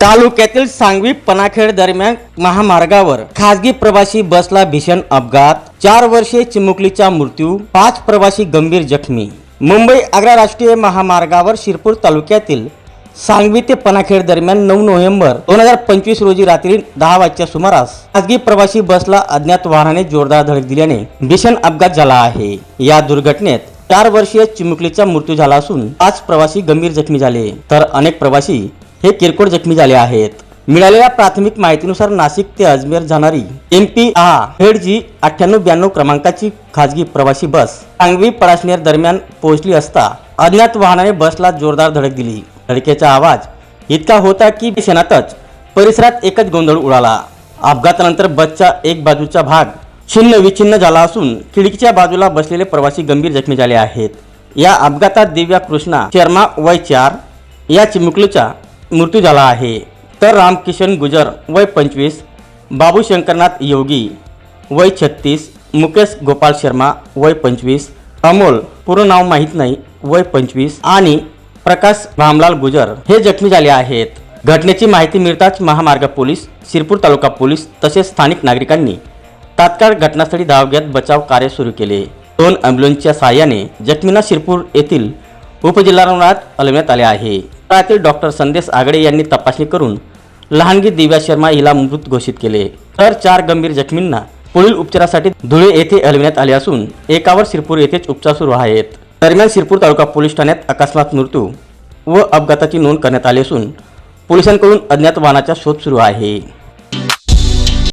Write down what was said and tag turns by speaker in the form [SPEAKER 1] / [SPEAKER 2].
[SPEAKER 1] तालुक्यातील सांगवी पनाखेड दरम्यान महामार्गावर खासगी प्रवासी बसला भीषण अपघात. चार वर्षे चिमुकलीचा मृत्यू पाच प्रवासी गंभीर जखमी. मुंबई आग्रा राष्ट्रीय महामार्गावर शिरपूर तालुक्यातील सांगवी ते पनाखेड दरम्यान नऊ नोव्हेंबर दोन हजार पंचवीस रोजी रात्री दहा वाजच्या सुमारास खासगी प्रवासी बसला अज्ञात वाहनाने जोरदार धडक दिल्याने भीषण अपघात झाला आहे. या दुर्घटनेत चार वर्षीय चिमुकलीचा मृत्यू झाला असून पाच प्रवासी गंभीर जखमी झाले. तर अनेक प्रवासी हे किरकोळ जखमी झाले आहेत. मिळालेल्या प्राथमिक माहितीनुसार नाशिक ते अजमेर जाणारी एम पी आ हेड जी अठ्ठ्याण्णव ब्याण्णव क्रमांकाची खाजगी प्रवासी बस सांगवी पराशनेर दरम्यान पोहोचली असता अज्ञात वाहनाने बसला जोरदार धडक दिली. धडकेचा आवाज इतका होता की क्षणातच परिसरात एकच गोंधळ उडाला. अपघातानंतर बसचा एक बाजूचा भाग छिन्न विछिन्न झाला असून खिडकीच्या बाजूला बसलेले प्रवासी गंभीर जखमी झाले आहेत. या अपघातात दिव्या कृष्णा शर्मा वय चार या चिमुकलूच्या मृत्यू झाला आहे. तर रामकिशन गुजर वय पंचवीस बाबू शंकरनाथ योगी वय छत्तीस मुकेश गोपाल शर्मा वय पंचवीस अमोल पूर्ण नाव माहीत नाही वय पंचवीस आणि प्रकाश भामलाल गुजर हे जखमी झाले आहेत. घटनेची माहिती मिळताच महामार्ग पोलीस शिरपूर तालुका पोलीस तसेच स्थानिक नागरिकांनी तात्काळ घटनास्थळी धाव घेत बचाव कार्य सुरू केले. दोन अँब्युलन्सच्या सहाय्याने जखमींना शिरपूर येथील उपजिल्हा रुग्णालयात हलवण्यात आले आहे. त्यातील डॉक्टर संदेश आगडे यांनी तपासणी करून लहानगी दिव्या शर्मा हिला मृत घोषित केले. तर चार गंभीर जखमींना पुढील उपचारासाठी धुळे येथे हलविण्यात आले असून एकावर शिरपूर येथेच उपचार सुरू आहेत. दरम्यान शिरपूर तालुका पोलीस ठाण्यात अकस्मात मृत्यू व अपघाताची नोंद करण्यात आली असून पोलिसांकडून अज्ञात वाहनाचा शोध सुरू आहे.